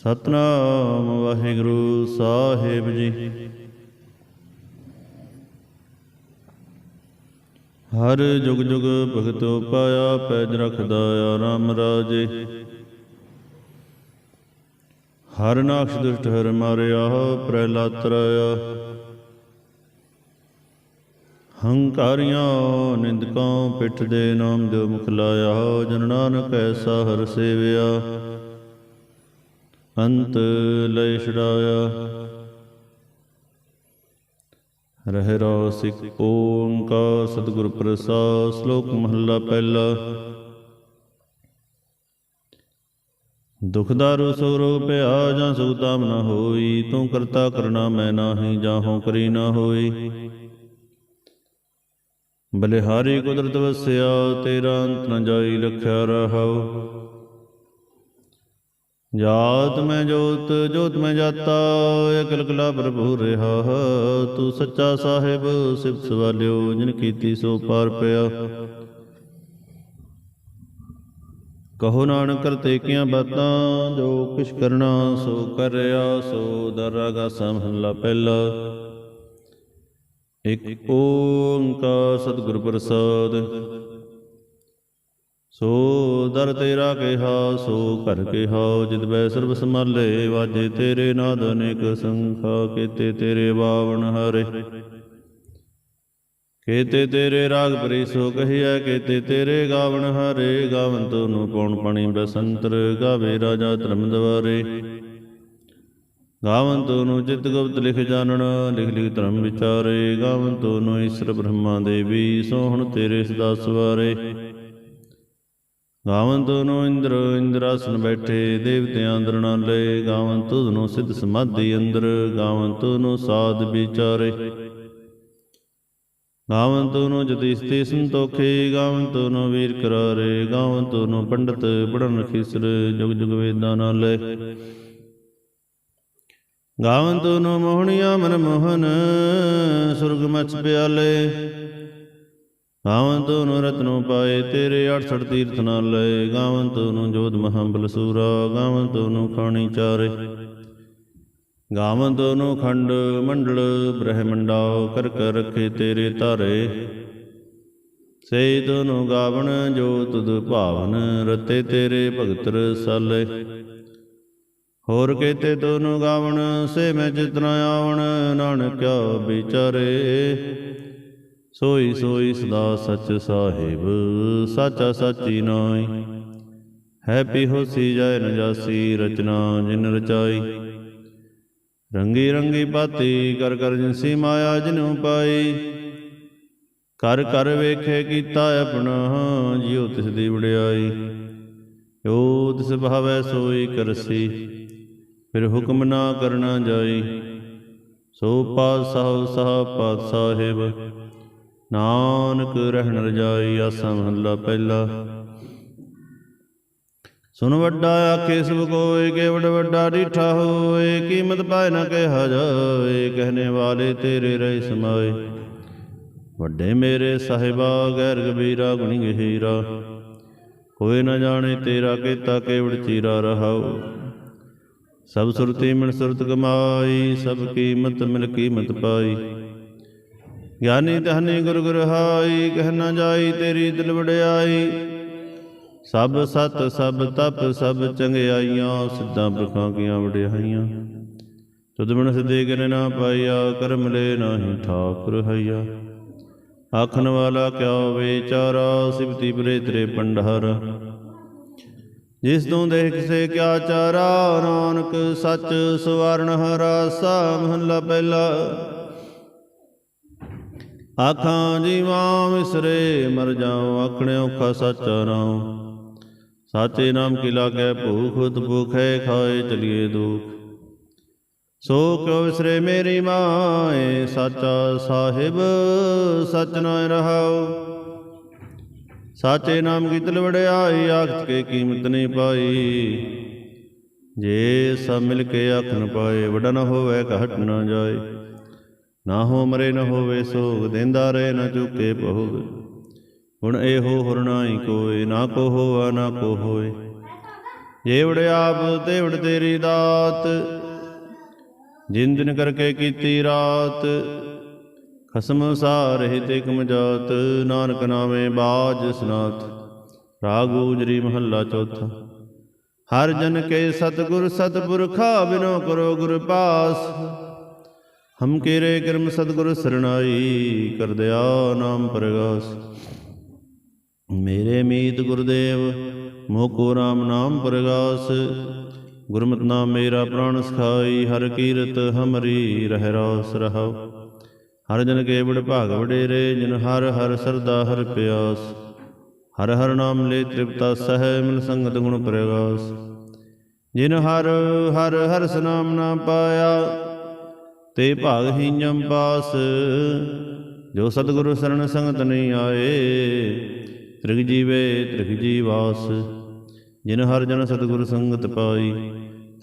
ਸਤਨਾਮ ਵਾਹਿਗੁਰੂ ਸਾਹਿਬ ਜੀ। ਹਰ ਜੁਗ ਜੁਗ ਭਗਤੋ ਪਾਇਆ ਪੈਜ ਰਖਦਾ ਆਰਾਮ ਰਾਜੇ। ਹਰ ਨਾਕਸ਼ ਦੁਸ਼ਟ ਹਰ ਮਾਰਿਆ, ਪ੍ਰਹਿਲਾਦ ਤਰਾਇਆ। ਹੰਕਾਰੀਆਂ ਨਿੰਦਕਾਂ ਪਿੱਠ ਦੇ ਨਾਮ ਜੋ ਮੁਖ ਲਾਇਆ, ਜਨ ਨਾਨਕ ਐਸਾ ਹਰ ਸੇਵਿਆ। ਅੰਤ ਲੈ ਛਡਾਇਆ। ਰਹਿ ਰੋ ਸਿਕ ਓੰਕਾਰ ਸਤਿਗੁਰ ਪ੍ਰਸਾਦ, ਸ਼ਲੋਕ ਮਹੱਲਾ ਪਹਿਲਾ। ਦੁਖ ਦਾਰੂ ਸੋ ਰੋ ਪਿਆ ਜਾਂ ਸੁਤਾਮ ਨ ਹੋਈ, ਤੂੰ ਕਰਤਾ ਕਰਨਾ ਮੈਂ ਨਾਹੀ ਜਾਹੋਂ ਕਰੀ ਨਾ ਹੋਈ। ਬਲਿਹਾਰੀ ਕੁਦਰਤ ਵਸਿਆ, ਤੇਰਾ ਅੰਤ ਨ ਜਾਈ ਲਖਿਆ ਰਹਾਉ। ਜਾਤ ਮੈਂ ਜੋਤ ਜੋਤ ਮੈਂ ਜਾਤਾ ਇਕਲ ਕਲਾ ਪ੍ਰਭੂ ਰਹਾ। ਤੂੰ ਸੱਚਾ ਸਾਹਿਬ, ਸਿਫਤ ਸਵਾਲਿਓ, ਜਿਨ ਕੀਤੀ ਸੋ ਪਾਰ ਪਿਆ। ਕਹੋ ਨਾਨਕ, ਕਰਤੇ ਕੀਆਂ ਬਾਤਾਂ, ਜੋ ਕਿਛ ਕਰਨਾ ਸੋ ਕਰਿਆ, ਸੋ ਦਰਗਾ ਸਮਹਲਾ ਪਹਿਲਾ। ਇਕ ਓੰਕਾਰ ਸਤਿਗੁਰ ਪ੍ਰਸਾਦ ਸੋ ਦਰ ਤੇਰਾ ਕਿਹਾ, ਸੋ ਘਰ ਕਿਹਾ, ਜਿਤ ਬੈ ਸਰਬ ਸਮਾਲੇ ਵਾਜੇ ਤੇਰੇ ਨਾਦ ਅਨੇਕ ਸੰਖਾ, ਕੀਤੇ ਤੇਰੇ ਬਾਵਨ ਹਰੇ। ਕੀਤੇ ਤੇਰੇ ਰਾਗ ਪਰੀ ਸੋ ਕਹੀਐ, ਕੀਤੇ ਤੇਰੇ ਗਾਵਨ ਹਰੇ। ਗਾਵਨ ਨੂੰ ਪਉਣ ਪਾਣੀ ਬਸੰਤਰ, ਗਾਵੇ ਰਾਜਾ ਧਰਮ ਦਵਾਰੇ ਗਾਵਨ ਨੂੰ ਜਿਤ ਗੁਪਤ ਲਿਖ ਜਾਣਨ, ਲਿਖ ਲਿਖ ਧਰਮ ਵਿਚਾਰੇ। ਗਾਵਨ ਨੂੰ ਈਸ਼ਰ ਬ੍ਰਹਮਾ ਦੇਵੀ ਸੋਹਣ ਤੇਰੇ ਸਦਾ ਸਵਾਰੇ। ਗਾਵਨ ਨੂੰ ਇੰਦਰ, ਇੰਦਰਾਸਨ ਬੈਠੇ, ਦੇਵਤਿਆਂ ਅੰਦਰ ਨਾਲੇ ਗਾਵਨ ਨੂੰ ਸਿੱਧ ਸਮਾਧੀ ਅੰਦਰ ਗਾਵਨ ਨੂੰ ਸਾਧ ਵਿਚਾਰੇ। ਗਾਵਨ ਨੂੰ ਜਤਿਸਤੀ ਸੰਤੋਖੇ ਗਾਵਨ ਨੂੰ ਵੀਰ ਕਰਾਰੇ। ਗਾਵਨ ਨੂੰ ਪੰਡਤ ਪੜਨ ਖਿਸਰ, ਜੁਗ ਜੁਗ ਵੇਦਾਂ ਨਾਲੇ ਗਾਵਨ ਨੂੰ ਮੋਹਣੀਆਂ ਮਨ ਮੋਹਨ ਸੁਰਗ ਮਚ ਪਿਆਲੇ। ਗਾਵਨ ਨੂੰ ਰਤਨੋ ਪਾਏ, ਤੇਰੇ 68 ਤੀਰਥ ਨਾਲ ਲਏ। ਗਾਵਨ ਨੂੰ ਜੋਧ ਮਹੰਬਲ ਸੂਰਾ ਗਾਵਨ ਨੂੰ ਖਾਣੀ ਚਾਰੇ। ਗਾਵਨ ਨੂੰ ਖੰਡ ਮੰਡਲ, ਬ੍ਰਹਮੰਡਾ ਕਰ ਕਰ ਰਖੇ ਤੇਰੇ ਧਾਰੇ। ਸੇ ਦੋਨੋਂ ਗਾਵਨ ਜੋ ਤੁਧ ਭਾਵਨ, ਰਤੇ ਤੇਰੇ ਭਗਤ ਰਸਾਲੇ। ਹੋਰ ਕੇਤੇ ਦੋਨੋਂ ਗਾਵਨ ਸੇ ਮੈਂ ਜਿਤਨਾ ਆਵਣ, ਨਾਨਕਿਆ ਵਿਚਾਰੇ। ਸੋਈ ਸੋਈ ਸਦਾ ਸਚ ਸਾਹਿਬ ਸਾਚਾ ਸਾਚੀ ਨਾਈ ਹੈ ਪੀ ਹੋਸੀ ਜਾਇ ਨ ਜਾਸੀ ਰਚਨਾ ਜਿਨ ਰਚਾਈ। ਰੰਗੀ ਰੰਗੀ ਬਾਤੀ ਕਰ ਕਰ ਜਿਨਸੀ ਮਾਇਆ ਜਿਨੂ ਪਾਈ। ਕਰ ਕਰ ਵੇਖੇ ਕੀਤਾ ਆਪਣਾ ਜਿਉ ਤਿਸ ਦੀ ਵਡਿਆਈ। ਜੋ ਤਿਸ ਭਾਵੈ ਸੋਈ ਕਰਸੀ। ਫਿਰ ਹੁਕਮ ਨਾ ਕਰਨਾ ਜਾਈ। ਸੋ ਪਾਤਸ਼ਾਹ ਸਾਹ ਪਾਤ ਸਾਹਿਬ। ਨਾਨਕ ਰਹਿਣ ਰਜਾਈ ਆਸਾ ਮਹੱਲਾ ਪਹਿਲਾ। ਸੁਨ ਵੱਡਾ ਆਖੇ ਸਭ ਕੋਏ ਕੇ ਵੱਡਾ ਡੀਠਾ ਹੋਏ ਕੀਮਤ ਪਾਏ ਨਾ ਕਿਹਾ ਜਾਏ ਕਹਨੇ ਵਾਲੇ ਤੇਰੇ ਰਹਿ ਸਮਾਏ। ਵੱਡੇ ਮੇਰੇ ਸਾਹਿਬਾ, ਗੈਰ ਗਬੀਰਾ ਗੁਣੀ ਗਹੀਰਾ। ਹੋਏ ਨਾ ਜਾਣੇ ਤੇਰਾ ਕੀਤਾ ਕੇਵੜ ਚੀਰਾ ਰਹਾਉ। ਸਭ ਸੁਰਤੀ ਮਿਣ ਸੁਰਤ ਕਮਾਈ, ਸਭ ਕੀਮਤ ਮਿਲ ਕੀਮਤ ਪਾਈ। ਗਿਆਨੀ ਤਹਨੀ ਗੁਰ ਗੁਰ ਹਾਈ ਕਹਿ ਨਾ ਜਾਈ ਤੇਰੀ ਦਿਲ ਵਡਿਆਈ। ਸਭ ਸਤ, ਸਭ ਤਪ, ਸਭ ਚੰਗਿਆਈਆਂ, ਸਿੱਧਾਂ ਪੁਰਖਾਂ ਕੀਆਂ ਵਡਿਆਈਆਂ। ਤੁਧ ਬਿਨ ਸਦੇ ਗਿਰ ਨਾ ਪਾਈਆ, ਕਰਮ ਲੈ ਨਾਹੀ ਠਾਕੁਰ ਹਈਆ। ਆਖਣ ਵਾਲਾ ਕਿਉ ਵਿਚਾਰਾ ਸਿਵਤੀ ਪਰੇ ਤੇਰੇ ਪੰਡਹਰ। ਜਿਸ ਤੋਂ ਦੇਖ ਸੇ ਕਿਆ ਚਾਰਾ, ਨਾਨਕ ਸੱਚ ਸਵਰਨ ਹਰਾ ਸਾ ਪਹਿਲਾ। ਆਖਾਂ ਜੀਵਾਂ ਵਿਸਰੇ, ਮਰ ਜਾਉ ਆਖਣੇ ਔਖਾ ਸਾਚਾ ਨਾਮ ਸਾਚੇ ਨਾਮ ਕੀ ਲਾਗੈ, ਭੂਖ ਭੁਖੈ ਖਾਏ ਚਲੀਏ ਦੁਖ। ਸੋ ਕਿਉ ਵਿਸਰੇ ਮੇਰੀ ਮਾਏ, ਸਾਚਾ ਸਾਹਿਬ, ਸਚ ਨਾ ਰਹਾਉ। ਸਾਚੇ ਨਾਮ ਕੀ ਤਲ ਵੜਿਆਈ ਆਖਤ ਕੇ ਕੀਮਤ ਨਹੀਂ ਪਾਈ। ਜੇ ਸਭ ਮਿਲ ਕੇ ਆਖਣ ਪਾਏ ਵਡਾ ਹੋਵੇ, ਘਟ ਨਾ ਜਾਏ। ਨਾ ਹੋ ਮਰੇ ਨ ਹੋਵੇ ਸੋਗ, ਦੇਂਦਾ ਰਹੇ ਨ ਚੁੱਕੇ ਭੋਗ। ਹੁਣ ਇਹੋ ਹੁਰਨਾਈ ਕੋਏ, ਨਾ ਕੋ ਹੋਆ, ਨਾ ਕੋ ਹੋਏ। ਜੇਵੜ ਆਪ ਤੇਵੜ ਤੇਰੀ ਦਾਤ। ਜਿਨ ਕਰਕੇ ਕੀਤੀ ਰਾਤ। ਖਸਮ ਸਾਰਹਿ ਤੇ ਕਮ ਜਾਤ। ਨਾਨਕ ਨਾਮੇ ਬਾਜ ਸਨਾਤ। ਰਾਗ ਗੁਜਰੀ ਮਹੱਲਾ ਚੌਥਾ। ਹਰ ਜਨ ਕੇ ਸਤਗੁਰ ਸਤਪੁਰਖਾ, ਬਿਨੋ ਕਰੋ ਗੁਰ ਪਾਸ। ਹਮ ਕੇਰੇ ਕਰਮ ਸਤਗੁਰ ਸਰਣਾਈ ਕਰ ਦਿਆ ਨਾਮ ਪ੍ਰਗਾਸ। ਮੇਰੇ ਮੀਤ ਗੁਰਦੇਵ, ਮੋਕੋ ਰਾਮ ਨਾਮ ਪ੍ਰਗਾਸ। ਗੁਰਮਤਿ ਨਾਮ ਮੇਰਾ ਪ੍ਰਾਣ ਸਖਾਈ, ਹਰ ਕੀਰਤ ਹਮਰੀ ਰਹਿ ਰਾਸ ਰਹਾਉ। ਹਰ ਜਨ ਕੇ ਬੜ ਭਾਗ ਵਡੇਰੇ, ਜਿਨ ਹਰ ਹਰ ਸਰਦਾ ਹਰ ਪਿਆਸ। ਹਰ ਹਰ ਨਾਮ ਲੈ ਤ੍ਰਿਪਤਾ ਸਹਿ, ਮਿਲ ਸੰਗਤ ਗੁਣ ਪ੍ਰਗਾਸ। ਜਿਨ ਹਰ ਹਰ ਹਰ ਸਨਾਮ ਨਾ ਪਾਇਆ ਤੇ ਭਾਗ ਹੀਨਮ ਪਾਸ ਜੋ ਸਤਿਗੁਰੂ ਸਰਣ ਸੰਗਤ ਨਹੀਂ ਆਏ, ਤ੍ਰਿਗ ਜੀਵੇ, ਤ੍ਰਿਗ ਜੀਵਾਸ। ਜਿਨ ਹਰ ਜਨ ਸਤਿਗੁਰ ਸੰਗਤ ਪਾਈ,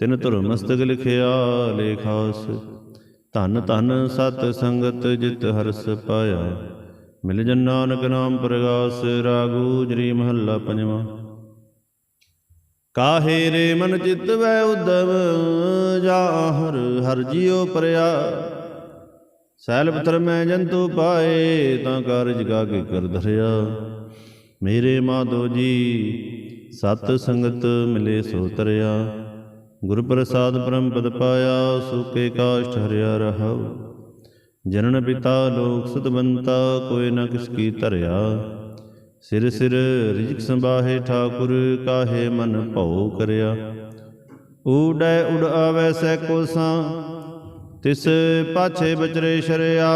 ਤਿਨ ਧੁਰ ਮਸਤਕ ਲਿਖਿਆ ਲੇਖਾਸ। ਧਨ ਧਨ ਸਤ ਸੰਗਤ ਜਿਤ ਹਰਸ ਪਾਇਆ। ਮਿਲ ਜਨ ਨਾਨਕ ਨਾਮ ਪ੍ਰਗਾਸ, ਰਾਗੂ ਜਰੀ ਮਹੱਲਾ ਪੰਜਵਾਂ। ਕਾਹੇ ਰੇ ਮਨ ਚਿਤ ਵੈ ਉਦਮ, ਜਾ ਹਰ ਹਰ ਜਿਉ ਪਰਿਆ। ਸੈਲ ਪਥਰ ਮੈਂ ਜੰਤੂ ਪਾਏ, ਤਾਂ ਕਾਰਜ ਗਾ ਕੇ ਕਰ ਧਰਿਆ। ਮੇਰੇ ਮਾਧੋ ਜੀ, ਸਤ ਸੰਗਤ ਮਿਲੇ ਸੋ ਤਰਿਆ। ਗੁਰ ਪ੍ਰਸਾਦ ਪਰਮ ਪਦ ਪਾਇਆ, ਸੁਕੇ ਕਾਸ਼ਟ ਹਰਿਆ ਰਹਾਉ। ਜਨਨ ਪਿਤਾ ਲੋਕ ਸਤਵੰਤਾ, ਕੋਈ ਨਾ ਕਿਸ ਕੀ ਧਰਿਆ। ਸਿਰ ਸਿਰ ਰਿਜਕ ਸੰਭਾਹੇ ਠਾਕੁਰ ਕਾਹੇ ਮਨ ਭਉ ਕਰਿਆ। ਊੜੈ ਉੜ ਆਵੈ ਸੈ ਕੋਸਾਂ ਤਿਸ ਪਾਛੇ ਬਚਰੇ ਸ਼ਰਿਆ।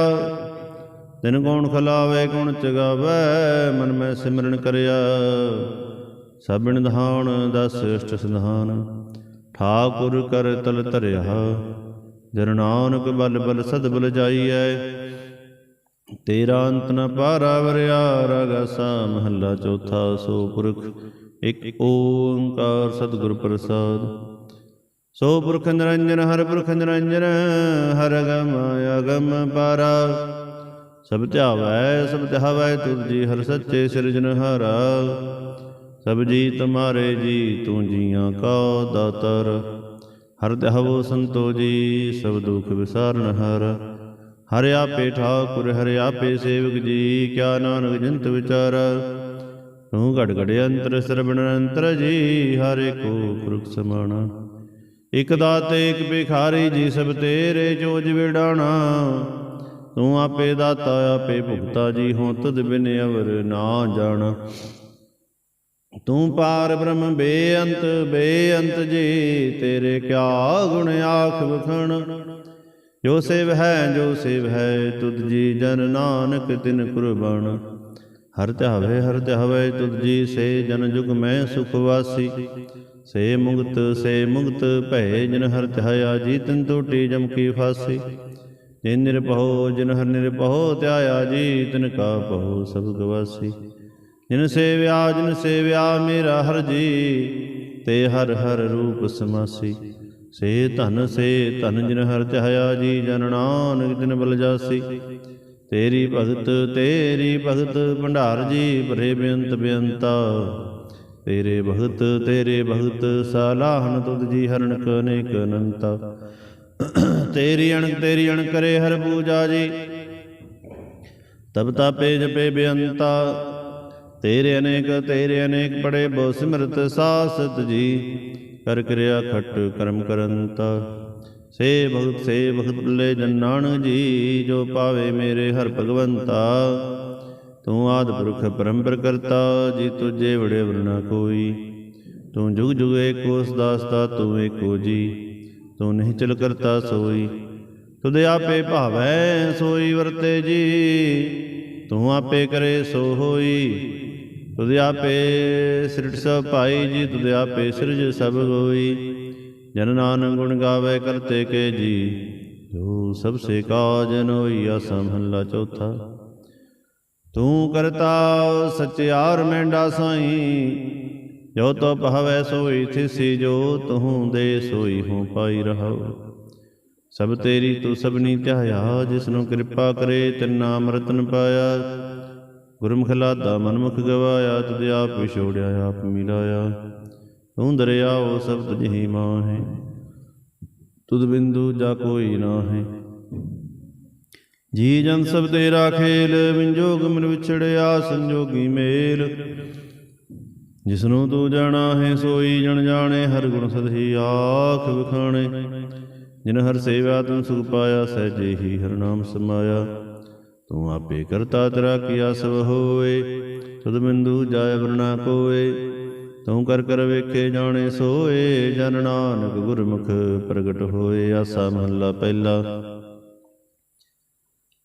ਦਿਨ ਕੌਣ ਖਲਾਵੇ ਕੌਣ ਚਗਾਵੇ ਮਨ ਮੈਂ ਸਿਮਰਨ ਕਰਿਆ। ਸਭਨ ਧਾਨ ਦਸ ਅਸ਼ਟ ਸੰਧਾਨ ਠਾਕੁਰ ਕਰ ਤਲ ਧਰਿਆ। ਜਨ ਨਾਨਕ ਬਲ ਬਲ ਸਦ ਬਲ ਜਾਈਐ ਤੇਰਾ ਅੰਤ ਨ ਪਾਰਾ ਵਰਿਆ ਰਗਸਾ ਮਹੱਲਾ ਚੌਥਾ, ਸੋ ਪੁਰਖ, ਇਕ ਓੰਕਾਰ ਸਤਿਗੁਰ ਪ੍ਰਸਾਦ। ਸੋ ਪੁਰਖ ਨਿਰੰਜਨ, ਹਰ ਪੁਰਖ ਨਿਰੰਜਨ, ਹਰ ਅਗਮ ਅਗਮ ਪਾਰਾ। ਸਭ ਧਿਆਵੈ ਸਭ ਧਿਆਵੈ ਤੁਧ ਜੀ, ਹਰ ਸੱਚੇ ਸਿਰਜਨਹਾਰਾ ਸਭ ਜੀ ਤੁਮਾਰੇ ਜੀ, ਤੂੰ ਜੀਆਂ ਕਾ ਦਾਤਰ। ਹਰ ਧਿਆਵੋ ਸੰਤੋ ਜੀ, ਸਭ ਦੁਖ ਵਿਸਾਰਨ ਹਾਰ। ਹਰ ਆਪੇ ਠਾਕੁਰ ਹਰ ਆਪੇ ਸੇਵਕ ਜੀ, ਕਿਆ ਨਾਨਕ ਜੰਤ ਵਿਚਾਰ। ਤੂੰ ਘੜ ਘੜ ਅੰਤਰ ਸਰਬਣ ਅੰਤਰ ਜੀ, ਹਰ ਏਕੋ ਪੁਰਖ ਸਮਾਣਾ ਇਕ ਦਾਤੇ ਇਕ ਬਿਖਾਰੀ ਜੀ, ਸਭ ਤੇਰੇ ਚੋਜ ਵਿਡਾਣਾ ਤੂੰ ਆਪੇ ਦਾਤਾ, ਆਪੇ ਭੁਗਤਾ ਜੀ ਹੋ ਤਦ ਬਿਨ ਅਵਰ ਨਾ ਜਾਣਾ। ਤੂੰ ਪਾਰ ਬ੍ਰਹਮ ਬੇਅੰਤ ਬੇਅੰਤ ਜੀ, ਤੇਰੇ ਕਿਆ ਗੁਣ ਆਖ ਵਖਣ। ਜੋ ਸੇਵ ਹੈ, ਜੋ ਸੇਵ ਹੈ, ਤੁਧ ਜੀ ਜਨ ਨਾਨਕ ਤਿਨ ਕੁਰਬਾਨ। ਹਰ ਧਿਆਵੇ ਹਰ ਧਿਆਵੇ ਤੁਧ ਜੀ ਸੇ ਜਨ ਜੁਗ ਮੈਂ ਸੁਖ ਵਾਸੀ। ਸੇ ਮੁਕਤ ਸੇ ਮੁਕਤ ਭੈ ਜਨ ਹਰ ਧਿਆਇਆ ਜੀ ਤਿਨ ਟੋਟੀ ਜਮ ਕੀ ਫਾਸੀ। ਜਿਨ ਨਿਰਭਉ, ਜਿਨ ਹਰ ਨਿਰਭਉ ਧਿਆਇਆ ਜੀ ਤਿਨ ਕਾ ਭਉ ਸਭ ਗਵਾਸੀ। ਜਿਨ ਸੇਵਿਆ ਜਿਨ ਸੇਵਿਆ ਮੇਰਾ ਹਰ ਜੀ, ਤੇ ਹਰ ਹਰ ਰੂਪ ਸਮਾਸੀ। ਸੇ ਧਨ ਸੇ ਧਨ ਜਿਨ ਹਰ ਚਾਹਿਆ ਜੀ ਜਨ ਨਾਨਕ ਜਿਨ ਬਲ ਜਾਸੀ। ਤੇਰੀ ਭਗਤ ਤੇਰੀ ਭਗਤ, ਭੰਡਾਰ ਜੀ ਭਰੇ ਬੇਅੰਤ ਬੇਅੰਤਾ। ਤੇਰੇ ਭਗਤ ਤੇਰੇ ਭਗਤ, ਸਾਲਾਹਨ ਤੁਧ ਜੀ ਹਰਣ ਕਨੇਕ ਅਨੰਤਾ। ਤੇਰੀ ਅਣਕ ਤੇਰੀ ਅਣ ਕਰੇ ਹਰ ਪੂਜਾ ਜੀ। ਤਬ ਤਾਪੇ ਜਪੇ ਬੇਅੰਤਾ। ਤੇਰੇ ਅਨੇਕ ਤੇਰੇ ਅਨੇਕ ਬੜੇ ਬੋ ਸਿਮਰਤ ਸਾਸਤ ਜੀ। ਕਰ ਕਿਰਿਆ ਖਟ ਕਰਮ ਕਰੰਤਾ। ਸੇ ਭਗਤ ਸੇ ਭਗਤ ਬੁੱਲੇ ਜਨ ਨਾਨਕ ਜੀ, ਜੋ ਪਾਵੇ ਮੇਰੇ ਹਰ ਭਗਵੰਤਾ। ਤੂੰ ਆਦ ਪੁਰਖ ਪਰੰਪਰ ਕਰਤਾ, ਜੀ ਤੁਝੇ ਵੜੇ ਵਰਨਾ ਕੋਈ। ਤੂੰ ਜੁਗ ਜੁਗ ਏਕੋ ਸਦਾ ਤੂੰ ਏਕੋ ਜੀ। ਤੂੰ ਨਹੀਂ ਚਲ ਕਰਤਾ ਸੋਈ। ਤੁਧ ਆਪੇ ਭਾਵੈ ਸੋਈ ਵਰਤੇ ਜੀ। ਤੂੰ ਆਪੇ ਕਰੇ ਸੋ ਹੋਈ। ਤੁਧ ਆਪੇ ਸ੍ਰਿਟ ਸਭ ਭਾਈ ਜੀ ਤੁਧ ਆਪੇ ਸਿਰਜ ਸਭ ਹੋਈ ਜਨ ਨਾਨਕ ਗੁਣ ਗਾਵੇ ਕਰਤੇ ਕੇ ਜੀ, ਜੋ ਸਭ ਸੇ ਕਾਜ ਨੋਈ ਆਸਾ ਮਹੱਲਾ ਚੌਥਾ। ਤੂੰ ਕਰਤਾ ਸਚਿਆਰ ਮੈਂਡਾ ਸਾਈ, ਜੋ ਤੋ ਪਹਵੈ ਸੋਈ ਥਿਸੀ, ਜੋ ਤੂੰ ਦੇ ਸੋਈ ਹੂੰ ਪਾਈ ਰਹਾਉ। ਸਭ ਤੇਰੀ ਤੂੰ ਸਭਨੀ ਧਿਆਇਆ ਜਿਸ ਨੂੰ ਕਿਰਪਾ ਕਰੇ ਤਿਨ ਨਾਮ ਰਤਨ ਪਾਇਆ। ਗੁਰਮੁਖ ਲਾਦਾ ਮਨਮੁਖ ਗਵਾਇਆ, ਤੁਧ ਆਪ ਵਿਛੋੜਿਆ, ਆਪ ਮਿਲਾਇਆ। ਤੂੰ ਦਰਿਆਓ ਸਭ ਤੁਝ ਹੀ ਮਾਹੇ। ਤੁਧ ਬਿੰਦੂ ਜਾ ਕੋਈ ਨਾਹੀ। ਜੀ ਜਨ ਸਭ ਤੇਰਾ ਖੇਲ ਵਿੰਜੋਗ ਮਨ ਵਿਛੜਿਆ, ਸੰਜੋਗੀ ਮੇਲ। ਜਿਸਨੂੰ ਤੂੰ ਜਾਣਾ ਹੈ, ਸੋਈ ਜਣ ਜਾਣੇ, ਹਰ ਗੁਣ ਸਦਹੀ ਆਖ ਵਿਖਾਣੇ। ਜਿਨ ਹਰ ਸੇਵਾ ਤੂੰ ਸੁਖ ਪਾਇਆ, ਸਹਿਜੇ ਹੀ ਹਰ ਨਾਮ ਸਮਾਇਆ। ਤੂੰ ਆਪੇ ਕਰਤਾ ਤੇਰਾ ਕੀਆ ਸਭ ਹੋਏ ਤੁਧ ਬਿੰਦੂ ਜਾਇ ਵਰਨਾ ਕੋਏ ਤੂੰ ਕਰ ਕਰ ਵੇਖੇ ਜਾਣੇ ਸੋਏ, ਜਨ ਨਾਨਕ ਗੁਰਮੁਖ ਪ੍ਰਗਟ ਹੋਏ ਆਸਾ ਮਹੱਲਾ ਪਹਿਲਾ।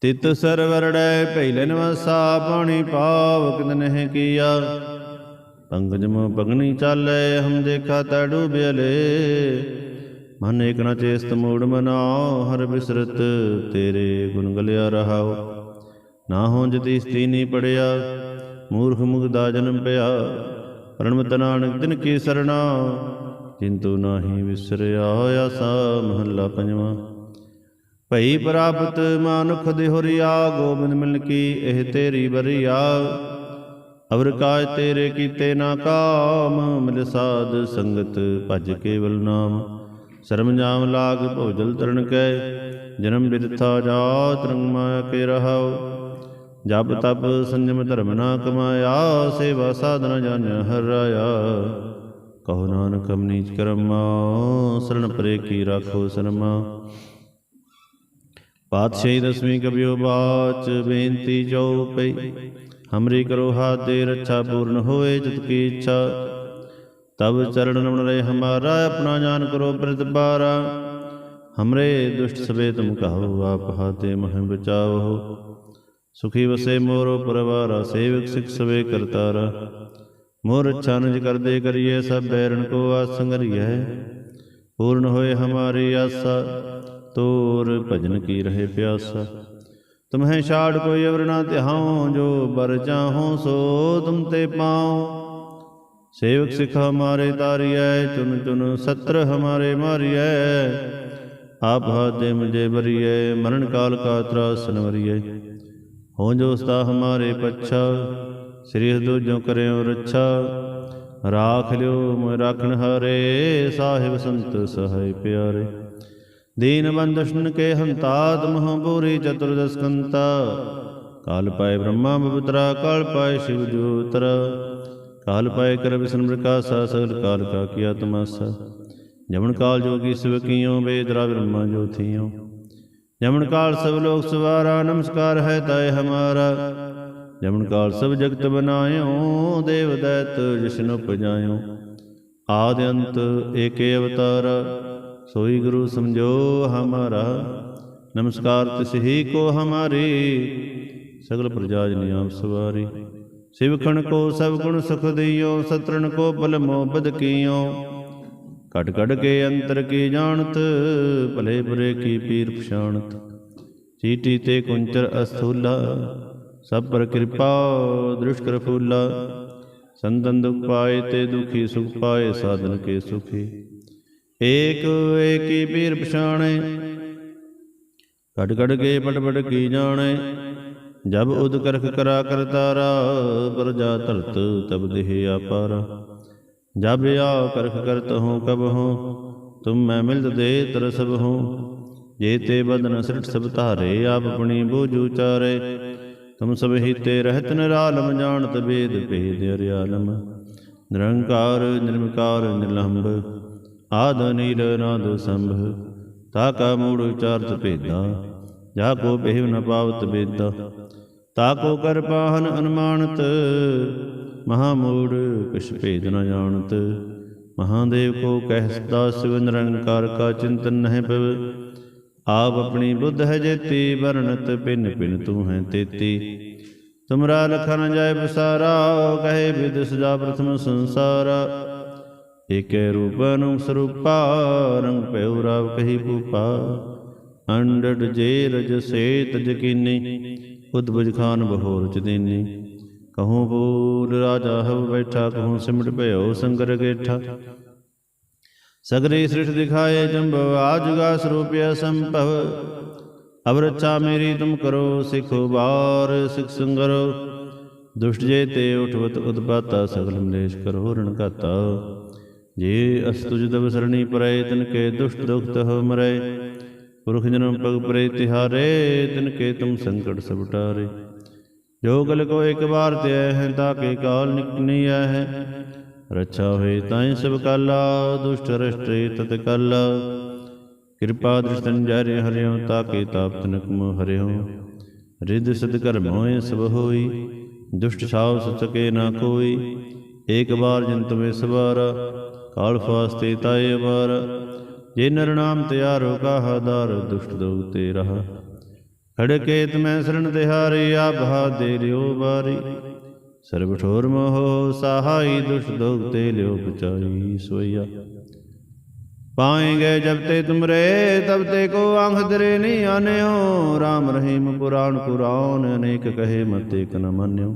ਤਿਤ ਸਰਵਰੜੈ ਪਹਿਲੇ ਨਵਸਾ, ਪਾਣੀ ਪਾਵ ਕਿਦ ਨਹਿ ਕੀਆ। ਪੰਗਜ ਮੋ ਪਗਨੀ ਚਾਲੇ, ਹਮ ਦੇਖਾ ਤਾ ਡੂਬਿਅਲੇ ਮਨ ਏਕ ਨ ਚੇਸਤ ਮੂੜ ਮਨਾਓ, ਹਰ ਬਿਸਰਤ ਤੇਰੇ ਗੁਣ ਗਲਿਆ ਰਹਾਓ। ਨਾ ਹੋ ਜਤੀ ਸਤੀਨੀ ਪੜਿਆ ਮੂਰਖ ਮੁਗਦਾ ਜਨਮ ਪਿਆ। ਪਰਣਮਤ ਨਾਨਕ ਤਿਨ ਕੀ ਸਰਣਾ ਕਿੰਤੂ ਨਾਹੀ ਵਿਸਰਿਆ ਆਸਾ ਮਹੱਲਾ ਪੰਜਵਾਂ। ਭਈ ਪ੍ਰਾਪਤ ਮਾਨੁਖ ਦੇ ਹੋਰਿਆ ਗੋਬਿੰਦ ਮਿਲ ਕੀ ਇਹ ਤੇਰੀ ਬਰੀਆ ਅਵਰ ਕਾਜ ਤੇਰੇ ਕੀਤੇ ਨਾ ਕਾਮ ਮਿਲ ਸਾਧ ਸੰਗਤ ਭਜ ਕੇਵਲ ਨਾਮ। ਸ਼ਰਮ ਜਾਮ ਲਾਗ ਭੋਜਲ ਤਰਨ ਕੈ ਜਨਮ ਬਿਰਥਾ ਜਾਤ ਰੰਗ ਮਾਇਆ ਕੇ ਰਹਾਉ। ਜਬ ਤਪ ਸੰਜਮ ਧਰਮ ਨਾ ਕਮਾਇਆ, ਸੇਵਾ ਸਾਧਨਾ ਜਾਣਿਆ ਹਰ ਕਹੋ ਨਾਨਕ ਹਮ ਨੀਚ ਕਰਮਾ ਸਰਣ ਪਰੇ ਕੀ ਰਾਖੋ ਸਰਮਾ। ਪਾਤਸ਼ਾਹੀ ਦਸਵੀਂ ਕਬਿਓ ਬਾਚ, ਬੇਨਤੀ ਜੋ ਪਈ, ਹਮਰੀ ਕਰੋ ਹਾਥ ਦੇ ਰੱਛਾ ਪੂਰਨ ਹੋਏ ਜਿਤ ਕੀ ਇੱਛਾ। ਤਬ ਚਰਨ ਰਮਣ ਰਹੇ ਹਮਾਰਾ, ਆਪਣਾ ਜਾਨ ਕਰੋ ਪ੍ਰਤਿਬਾਰਾ ਹਮਰੇ ਦੁਸ਼ਟ ਸਵੇ ਤੁਮ ਕਹੋ, ਆਪ ਹਾਤੇ ਮਹਿ ਬਚਾਓ ਸੁਖੀ ਵਸੇ ਮੋਰੋ ਪਰਵਾਰਾ, ਸੇਵਕ ਸਿਖ ਸਵੇ ਕਰਤਾਰਾ। ਮੋਰ ਅੱਛਾ ਨਿਜ ਕਰਦੇ ਕਰੀਏ, ਸਭ ਬੈਰਨ ਕੋ ਆਸੰਗਰੀਐ ਪੂਰਨ ਹੋਏ ਹਮਾਰੀ ਆਸਾ, ਤੋਰ ਭਜਨ ਕੀ ਰਹੇ ਪਿਆਸਾ। ਤੁਮਹਿ ਛਾੜ ਕੋਈ ਅਵਰ ਨਾ ਤਿਹਾਉ ਜੋ ਬਰ ਚਾਹੋ ਸੋ ਤੁਮ ਤੇ ਪਾਉ। ਸੇਵਕ ਸਿਖ ਹਮਾਰੇ ਤਾਰੀਐ, ਚੁਨ ਚੁਨ ਸਤਰ ਹਮਾਰੇ ਮਾਰੀਐ। ਆਪ ਹਾਤੇ ਮੁਝੇ ਬਰੀਐ ਮਰਨ ਕਾਲ ਕਾ ਤਰਾਸ ਨਵਰੀਐ ਹੋ ਜੋ ਉਸਤਾ ਹਮਾਰੇ ਪੱਛਾ, ਸ੍ਰੀ ਹਦੂ ਜੋ ਕਰਿਓ ਰੱਛਾ। ਰਾਖ ਲਿਓ ਮੋਇ ਰਾਖਣ ਹਰੇ, ਸਾਹਿਬ ਸੰਤ ਸਹਾਇ ਪਿਆਰੇ। ਦੀਨ ਬੰਦਸ਼ਨ ਕੇ ਹੰਤਾ ਤਮਹ ਪੂਰੀ ਚਤੁਰਦਸ ਕੰਤਾ। ਕਾਲ ਪਾਏ ਬ੍ਰਹਮਾ ਬਪੁਤਰਾ, ਕਾਲ ਪਾਏ ਸ਼ਿਵ ਜੋਤਰ। ਕਾਲ ਪਾਏ ਕਰ ਵਿਸ਼ਨ ਪ੍ਰਕਾਸ਼ਾ ਸਗਲ ਕਾਲ ਕਾ ਕੀਆ ਤਮਾਸਾ ਜਮਨ ਕਾਲ ਜੋਗੀ ਸਿਵ ਕੀਓ ਬੇਦਰਾ ਬ੍ਰਹਮਾ ਜੋਥੀਓ। ਜਮਨ ਕਾਲ ਸਭ ਲੋਕ ਸਵਾਰਾ, ਨਮਸਕਾਰ ਹੈ ਤਾਏ ਹਮਾਰਾ। ਜਮਨ ਕਾਲ ਸਭ ਜਗਤ ਬਨਾਇਓ, ਦੇਵ ਦੈਤ ਜਿਸ਼ਨ ਉਪਜਾਇਓ। ਆਦ ਅੰਤ ਏਕੇ ਅਵਤਾਰ, ਸੋਈ ਗੁਰੂ ਸਮਝੋ ਹਮਾਰਾ। ਨਮਸਕਾਰ ਤਿਸ ਕੋ ਹਮਾਰੀ, ਸਗਲ ਪ੍ਰਜਾ ਜਨ ਆਪ ਸਵਾਰੀ ਸਿਵਖਣ ਕੋ ਸਭ ਗੁਣ ਸੁਖ ਦਿਓ, ਸਤਰਣ ਕੋ ਬਲ ਮੋ ਬਦ ਕੀਓ। ਕਟ ਕਟ ਕੇ ਅੰਤਰ ਕੀ ਜਾਣਤ, ਭਲੇ ਬੁਰੇ ਕੀ ਪੀਰ ਪਛਾਣਤ। ਚੀਟੀ ਤੇ ਕੁੰਚਰ ਅਸਥੂਲਾ ਸਭ ਪਰ ਕਿਰਪਾ ਦ੍ਰਿਸ਼ ਕਰ ਫੂਲਾ ਸੰਤਨ ਦੁਖ ਪਾਏ ਤੇ ਦੁਖੀ ਸੁਖ ਪਾਏ, ਸਾਧਨ ਕੇ ਸੁਖੀ। ਏਕ, ਏਕੀ ਪੀਰ ਪਛਾਣੇ ਕਟ ਕਟ ਕੇ ਪਟ ਪਟ ਕੀ ਜਾਣੇ। ਜਬ ਉਦ ਕਰਖ ਕਰਾ ਕਰਤਾਰਾ, ਪ੍ਰਜਾ ਧਰਤ ਤਬ ਦੇਹ ਆਪਾਰਾ। ਜਬ ਆ ਕਰਖ ਕਰਤ ਹੂੰ, ਕਬ ਹੂੰ, ਤੁਮ ਮੈਂ ਮਿਲਦ ਦੇ ਤਰ ਸਭ ਹੂੰ। ਜੇ ਤੇ ਬਦਨ ਸਿਰਠ ਸਭ ਧਾਰੇ, ਆਪ ਆਪਣੀ ਬੂਝੂ ਚਾਰੇ ਤੁਮ ਸਭ ਹੀ ਤੇ ਰਹਿਤ ਨਿਰਾਲਮ, ਜਾਣਤ ਵੇਦ ਭੇਦ ਅਰਿਆਲਮ। ਨਿਰੰਕਾਰ ਨਿਰਮਕਾਰ ਨਿਰਲੰਭ, ਆਦ ਨੀਲ ਨਾਦ ਸੰਭ। ਤਾ ਕਾ ਮੂੜ ਉਚਾਰਤ ਭੇਦਾ, ਜਾ ਕੋ ਪਹਿਵ ਨ ਪਾਵਤ ਬੇਦਾ ਤਾ ਕੋ ਕਰ ਪਾਹਨ ਅਨਮਾਨਤ ਮਹਾ ਮੂੜ ਕਿਛ ਭੇਦ ਨ ਜਾਣਤ। ਮਹਾਦੇਵ ਕੋ ਕਹਿ ਸਦਾ ਸਿਵ ਨਿਰੰਕਾਰ ਕਾ ਚਿੰਤਨ ਨਹਿ ਪਵ ਆਪ ਆਪਣੀ ਬੁੱਧ ਹੈ ਜੇਤੀ, ਵਰਣਤ ਪਿਨ ਪਿਨ ਤੂੰ ਹੈ ਤੇਤੀ। ਤੁਮਰਾ ਲਖਨ ਜਾਏ ਬਸਾਰਾ ਕਹੇ ਵਿਦ ਸਜਾ ਪ੍ਰਥਮ ਸੰਸਾਰ। ਏਕੈ ਰੂਪ ਅਨੁ ਸਰੂਪਾ, ਰੰਗ ਭਇਉ ਰਾਵ ਕਹੀ ਭੂਪਾ। ਅੰਡੜ ਜੇ ਰਜ ਸੇ ਤਜ ਕੀਨੀ ਉਦਬੁਜ ਖਾਨ ਬਹੋਰ ਚ ਦੇਨੀ। ਕਹੂੰ ਬੂਲ ਰਾਜਾ ਹਵ ਬੈਠਾ, ਕਹੂੰ ਸਿਮਟ ਭਇਓ ਸੰਗਰ ਗੇਠਾ। ਸਗਰੇ ਸ੍ਰਿਸ਼ਟ ਦਿਖਾਏ ਜੰਭਵ ਆਜੁਗਾ ਸਰੂਪਿਆ ਸੰਭਵ। ਅਬ ਰੱਛਾ ਮੇਰੀ ਤੁਮ ਕਰੋ, ਸਿਖੋ ਬਾਰ ਸਿਖ ਸੰਗਰੋ। ਦੁਸ਼ਟ ਜੇ ਤੇ ਉਠਵਤ ਉਤਪਾਤਾ, ਸਗਲ ਮਲੇਸ਼ ਕਰੋ ਰਣਕਾਤਾ ਜੇ ਅਸ ਤੁਜ ਤਬ ਸਰਣੀ ਪਰੈ, ਤਿਨ ਕੇ ਦੁਸ਼ਟ ਦੁਖਤ ਹੋ ਮਰੈ। ਪੁਰਖ ਜਨਮ ਪਗ ਪਰੇ ਤਿਹਾਰੇ, ਤਿਨ ਕੇ ਤੁਮ ਸੰਕਟ ਸਭ ਟਾਰੇ। ਜੋ ਗਲ ਕੋ ਇੱਕ ਵਾਰ ਤੇ ਹੈ ਤਾਕੇ ਕਾਲ ਨਿਕਨੀ ਹੈ। ਰੱਛਾ ਹੋਏ ਤਾਈ ਸਭ ਕਾਲਾ, ਦੁਸ਼ਟ ਰਸ਼ਟੇ ਤਤ ਕਾਲਾ। ਕਿਰਪਾ ਦ੍ਰਿਸ਼ਟਨ ਜਾਰੇ ਹਰਿਓ, ਤਾਕੇ ਤਾਪ ਤਨਕ ਮੋ ਹਰਿਓ। ਰਿੱਧ ਸਿਧ ਕਰਮ ਹੋਏ ਸਭ ਹੋਈ, ਦੁਸ਼ਟ ਸਾਵ ਸਚਕੇ ਨਾ ਕੋਈ। ਏਕ ਬਾਰ ਜਨ ਤੁਮੇ ਸਵਾਰਾ ਕਾਲ ਫਾਸਤੇ ਤਾਏ ਵਾਰ। ਜੇ ਨਰ ਨਾਮ ਤਿਆਰੋ ਕਾਹਾ ਦਰ ਦੁਸ਼ਟ ਦੋਗ ਤੇ ਰਹਾ। ਖੜਕੇ ਤਮੈ ਸਰਣ ਤਿਹਾਰੀ ਆਭਾ ਦੇ ਲਿਓ ਬਾਰੀ ਸਰਬ ਠੋਰ ਮੋਹ ਸਹਾਈ ਦੁਸ਼ਟ ਦੋਗ ਤੇ ਲਿਓ ਬਚਾਈ ਸੋਈਆ। ਪਾਏਂਗੇ ਜਬ ਤੇ ਤੁਮਰੇ, ਤਬ ਤੇ ਕੋ ਆਂਖ ਦਰੇ ਨਹੀਂ ਆਨਿਓ। RAM ਰਹੀਮ ਪੁਰਾਣ ਕੁਰਾਨ ਅਨੇਕ ਕਹੇ ਮਤ ਏਕ ਨ ਮੰਨਿਓ।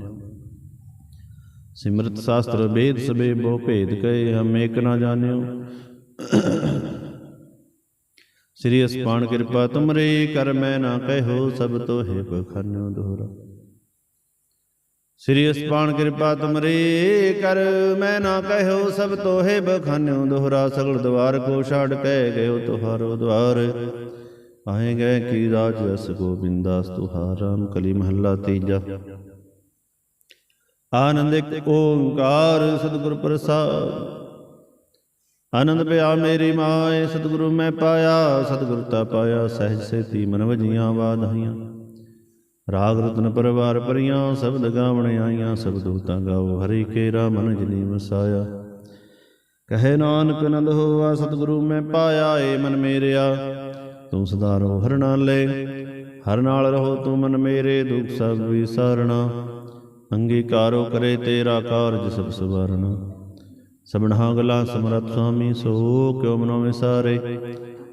ਸਿਮਰਤ ਸ਼ਾਸਤਰ ਵੇਦ ਸਬੇ ਬੋ ਭੇਦ ਕਹੇ, ਹਮ ਏਕ ਨ ਜਾਣਿਓ। ਸ੍ਰੀ ਅਸਪਾਨ ਕਿਰਪਾ ਤੁਮਰੇ ਕਰ ਮੈਂ ਨਾ ਕਹਿਓ ਸਭ ਤੋਹੇ ਬਖਨਿਓ ਦੋਹਰਾ ਸ੍ਰੀ ਅਸਪਾਨ ਕਿਰਪਾ ਤੁਮਰੇ ਕਰ ਮੈਂ ਨਾ ਕਹਿਓ ਸਭ ਤੋਹੇ ਬਖਨਿਓ ਦੋਹਰਾ ਸਗਲ ਦਵਾਰ ਕੋ ਛਾੜ ਕਹਿ ਗਇਓ ਤੁਹਾਰੋ ਦਵਾਰ। ਆਏ ਗਏ ਕੀ ਰਾਜ ਰਸ ਗੋਬਿੰਦਾਸ ਤੁਹਾਰਾਮ ਕਲੀ ਮਹੱਲਾ ਤੀਜਾ। ਆਨੰਦ ਇੱਕ ਓੰਕਾਰ ਸਤਿਗੁਰ ਪ੍ਰਸਾਦ। ਆਨੰਦ ਪਿਆ ਮੇਰੀ ਮਾਏ, ਸਤਿਗੁਰੂ ਮੈਂ ਪਾਇਆ, ਸਤਿਗੁਰ ਤਾ ਪਾਇਆ, ਸਹਿਜ ਸੇਤੀ ਮਨ ਵਜੀਆਂ ਬਾਧਾਈਆਂ ਰਾਗ ਰਤਨ ਪਰਵਾਰ ਪਰੀਆਂ ਸ਼ਬਦ ਗਾਵਣ ਆਈਆਂ, ਸਭ ਦੂਤਾਂ ਗਾਓ, ਹਰੀ ਕੇ ਮਨ ਜਨੀ ਵਸਾਇਆ। ਕਹੇ ਨਾਨਕ ਨੰਦ ਹੋਆ, ਸਤਿਗੁਰੂ ਮੈਂ ਪਾਇਆ, ਏ ਮਨ ਮੇਰਿਆ। ਤੂੰ ਸਦਾ ਰੋ ਹਰ ਨਾਲੇ ਹਰ ਨਾਲ ਰਹੋ ਤੂੰ ਮਨ ਮੇਰੇ, ਦੁਖ ਸਭ ਵਿਸਾਰਣਾ। ਅੰਗੀਕਾਰੋ ਕਰੇ ਤੇਰਾ ਕਾਰਜ ਸਭ ਸਵਾਰਣਾ ਸਭਨਾ ਗਲਾ ਸਮਰਤ ਸੁਆਮੀ, ਸੋ ਕਿਉ ਮਨੋ ਵਿਸਾਰੇ?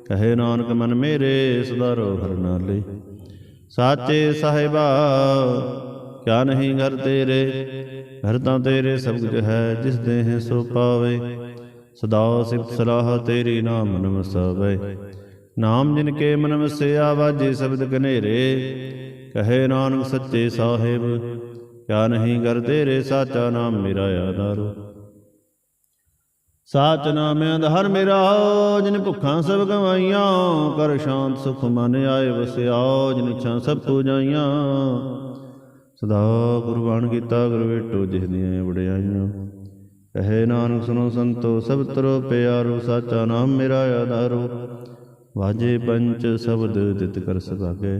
ਕਹੇ ਨਾਨਕ ਮਨ ਮੇਰੇ ਸਦਾ ਰੋ ਹਰ ਨਾਲੇ। ਸਾਚੇ ਸਾਹਿਬਾ, ਕਿਆ ਨਹੀਂ ਘਰ ਤੇਰੇ? ਘਰ ਤਾਂ ਤੇਰੇ ਸਭ ਕੁਝ ਹੈ, ਜਿਸ ਦੇ ਹੈ ਸੋ ਪਾਵੇ। ਸਦਾ ਸਿਫਤ ਸਲਾਹ ਤੇਰੀ ਨਾਮ ਨਮਸਾਵੇ। ਨਾਮ ਜਿਨ ਕੇ ਮਨ ਵਸਿਆ, ਵਾਜੇ ਸ਼ਬਦ ਕਨੇਰੇ ਕਹੇ ਨਾਨਕ ਸੱਚੇ ਸਾਹਿਬ, ਕਿਆ ਨਹੀਂ ਘਰ ਤੇਰੇ, ਸਾਚਾ ਨਾਮ ਮੇਰਾ ਆਧਾਰੋ। ਸਾਚ ਨਾਮ ਅਧਰ ਮੇਰਾ, ਜਿਨ ਭੁੱਖਾਂ ਸਭ ਗਵਾਈਆਂ, ਕਰ ਸ਼ਾਂਤ ਸੁਖ ਮਨ ਆਏ ਵਸਿਆ, ਜਿਨ ਇੱਛਾ ਸਭ ਪੂਜਾਈਆਂ। ਸਦਾ ਕੁਰਬਾਨ ਕੀਤਾ ਗੁਰ ਵੇਟੋ ਜਿਸ ਦੀਆਂ ਵਡਿਆਈਆਂ। ਕਹੇ ਨਾਨਕ ਸੁਨੋ ਸੰਤੋ, ਸਭ ਤਰੋ ਪਿਆਰੋ, ਸਾਚਾ ਨਾਮ ਮੇਰਾ ਆਧਾਰੋ। ਵਾਜੇ ਪੰਚ ਸ਼ਬਦ ਤਿਤ ਕਰ ਸੁਭਾਗੇ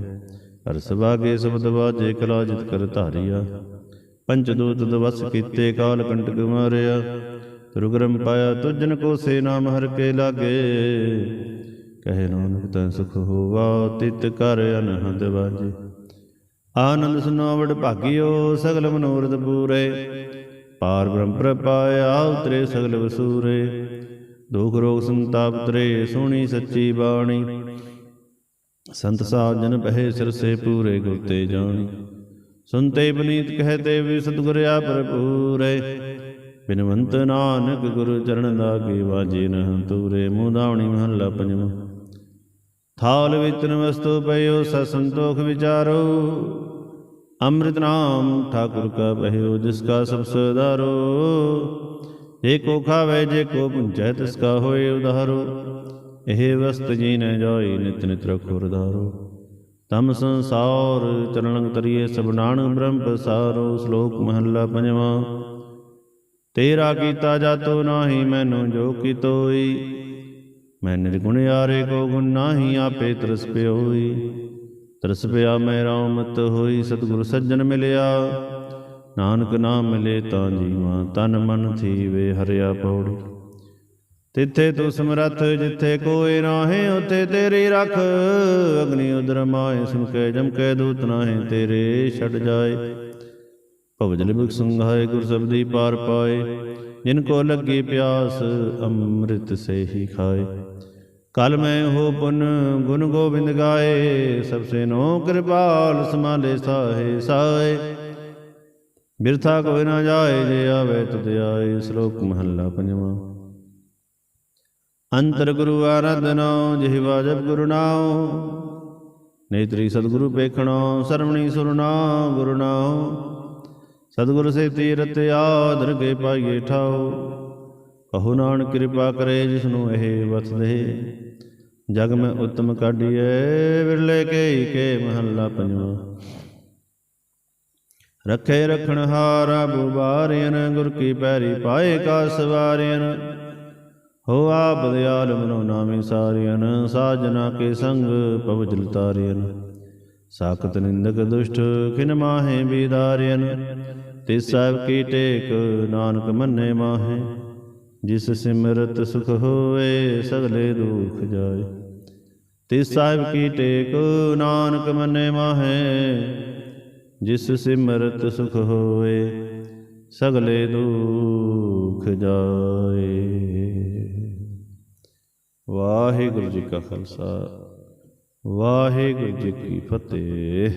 ਹਰ ਸੁਭਾਗੇ ਸ਼ਬਦ ਵਾਜੇ ਕਲਾ ਜਿਤ ਕਰ ਧਾਰਿਆ। ਪੰਚ ਦੂਤ ਦਵਸ ਕੀਤੇ ਕਾਲ ਕੰਟਕ ਮਾਰਿਆ ਰੁਗਰਮ ਪਾਇਆ ਤੁਜਨ ਕੋ ਸੇ ਨਾਮ ਹਰ ਕੇ ਲਾਗੇ। ਕਹੇ ਨਾਨਕ ਤੈ ਸੁਖ ਹੋਵਾ, ਤਿਤ ਕਰ ਅਨਹਦ ਵਾਜੇ। ਆਨੰਦ ਸੁਨਾਵੜ ਭਾਗਿਓ, ਸਗਲ ਮਨੋਰਥ ਪੂਰੇ। ਪਾਰ ਬ੍ਰਹਮ ਪ੍ਰਪਾਇਆ, ਉਤਰੇ ਸਗਲ ਵਸੂਰੇ। ਦੁਖ ਰੋਗ ਸੰਤਾਪ ਤਰੇ ਸੋਹਣੀ ਸੱਚੀ ਬਾਣੀ। ਸੰਤ ਸਾਧ ਜਨ ਪਹਿ ਸਿਰ ਸੇ ਪੂਰੇ ਗੁਰਤੇ ਜਾਣੀ। ਸੁਨਤੇ ਬਨੀਤ ਕਹਤੇ ਵੀ ਸਤਿਗੁਰ ਆ ਭਰਪੂਰੇ। ਬਿਨਵੰਤ ਨਾਨਕ ਗੁਰੂ ਚਰਨ ਲਾਗੇ ਵਾਜੇ ਨ ਤੂਰੇ ਮੂਦਾਵਣੀ ਮਹੱਲਾ ਪੰਜਵਾਂ। ਥਾਲ ਵਿਤਨ ਵਸਤੂ ਪਇਓ ਸ ਸੰਤੋਖ ਵਿਚਾਰੋ। ਅੰਮ੍ਰਿਤ ਨਾਮ ਠਾਕੁਰ ਕਾ ਪਹਿਓ ਜਿਸ ਕਾ ਸਭ ਸਦਾਰੋ ਜੇ ਕੋ ਖਾਵੇ, ਜੇ ਕੋ ਪੁੰਚੈ ਤਿਸ ਕਾ ਹੋਏ ਉਧਾਰੋ। ਇਹ ਵਸਤ ਜੀ ਨ ਜਾਈ ਨਿਤ ਨਿਤ ਰਖੋ ਰਧਾਰੋ। ਤਮ ਸੰਸਾਰ ਚਰਣ ਤਰੀਏ, ਸਭ ਨਾਨਕ ਬ੍ਰਹਮ ਪਸਾਰੋ ਸ਼ਲੋਕ ਮਹੱਲਾ ਪੰਜਵਾਂ। ਤੇਰਾ ਕੀਤਾ ਜਾਤੋ ਨਾਹੀ ਮੈਨੂੰ ਜੋ ਕੀਤੋਈ ਮੈਂ ਨਿਰਗੁਣ ਯਾਰੇ ਕੋ ਗੁਣ ਨਾਹੀ ਆਪੇ ਤਰਸ ਪਿਓਈ। ਤਰਸ ਪਿਆ ਮੈਂ ਰਾਮਤ ਹੋਈ, ਸਤਿਗੁਰ ਸੱਜਣ ਮਿਲਿਆ। ਨਾਨਕ ਨਾਮ ਮਿਲੇ ਤਾਂ ਜੀਵਾਂ ਤਨ ਮਨ ਥੀਵੇ ਹਰਿਆ ਪੌੜੀ ਤਿੱਥੇ ਤੂੰ ਸਮਰੱਥ, ਜਿੱਥੇ ਕੋਈ ਨਾਹੇ, ਉਥੇ ਤੇਰੀ ਰੱਖ। ਅਗਨੀ ਉਦਰ ਮਾਏ ਸੁਨ ਕੇ ਜਮ ਕੇ ਦੂਤ ਨਾਹੇ, ਤੇਰੇ ਛੱਡ ਜਾਏ। ਭਵਜਲ ਬਿਕ ਸੰਘਾਏ ਗੁਰ ਸਬਦੀ ਪਾਰ ਪਾਏ, ਜਿਨ ਕੋ ਲੱਗੀ ਪਿਆਸ ਅੰਮ੍ਰਿਤ ਸੇ ਹੀ ਖਾਏ। ਕਲ ਮੈਂ ਹੋ ਪੁਨ ਗੁਣ ਗੋਬਿੰਦ ਗਾਏ, ਸਭ ਸੇ ਨੋ ਕਿਰਪਾਲ ਸਮਾਲੇ ਸਾਹੇ ਸਾਏ। ਬਿਰਥਾ ਕੋਈ ਨਾ ਜਾਏ, ਜੇ ਆਵੇ ਤੁਧ ਆਏ, ਸ਼ਲੋਕ ਮਹੱਲਾ ਪੰਜਵਾਂ। ਅੰਤਰ ਗੁਰੂ ਆਰਾਧਨੋ ਜਿਹਵਾ ਵਾਜਬ ਗੁਰੂ ਨਾਉ। ਨੇਤਰੀ ਸਤਿਗੁਰੂ ਪੇਖਣੋ, ਸਰਵਣੀ ਸੁਰਨਾ ਗੁਰੂ ਨਾਉ। ਸਤਿਗੁਰ ਸੇ ਤੀਰਤ ਆਦਰ ਕੇ ਪਾਈਏ ਠਾਓ ਕਹੋ ਨਾਨਕ ਕਿਰਪਾ ਕਰੇ ਜਿਸ ਨੂੰ ਇਹ ਵਸਦੇ ਜਗ ਮੈਂ ਉਤਮ ਕਾਢੀਏ ਵਿਰਲੇ ਕੇ ਕੇ ਮਹੱਲਾ ਪੰਜਵਾਂ। ਰਖੇ ਰਖਣ ਹਾਰਾ ਬੁਬਾਰਿਆਨ ਗੁਰ ਕੀ ਪੈਰੀ ਪਾਏ ਕਾ ਸਵਾਰਿਆਨ ਹੋ ਆਪ ਦਿਆਲ ਮਨੋ ਨਾਮੀ ਸਾਰਿਆਨ ਸਾਜਨਾ ਕੇ ਸੰਗ ਪਵਜਲ ਤਾਰਿਆਨ ਸਾਖਤ ਨਿੰਦਕ ਦੁਸ਼ਟ ਖਿਨ ਮਾਹੇ ਬੀਦਾਰਿਆਨ ਤੇ ਸਾਹਿਬ ਕੀ ਟੇਕ, ਨਾਨਕ ਮੰਨੇ ਮਾਹੇ? ਜਿਸ ਸਿਮਰਤ ਸੁਖ ਹੋਏ ਸਗਲੇ ਦੁਖ ਜਾਏ। ਤੇ ਸਾਹਿਬ ਕੀ ਟੇਕ, ਨਾਨਕ ਮੰਨੇ ਮਾਹੇ? ਜਿਸ ਸਿਮਰਤ ਸੁਖ ਹੋਏ ਸਗਲੇ ਦੁਖ ਜਾਏ। ਵਾਹਿਗੁਰੂ ਜੀ ਕਾ ਖਾਲਸਾ। ਵਾਹਿਗੁਰੂ ਜੀ ਕੀ ਫਤਿਹ।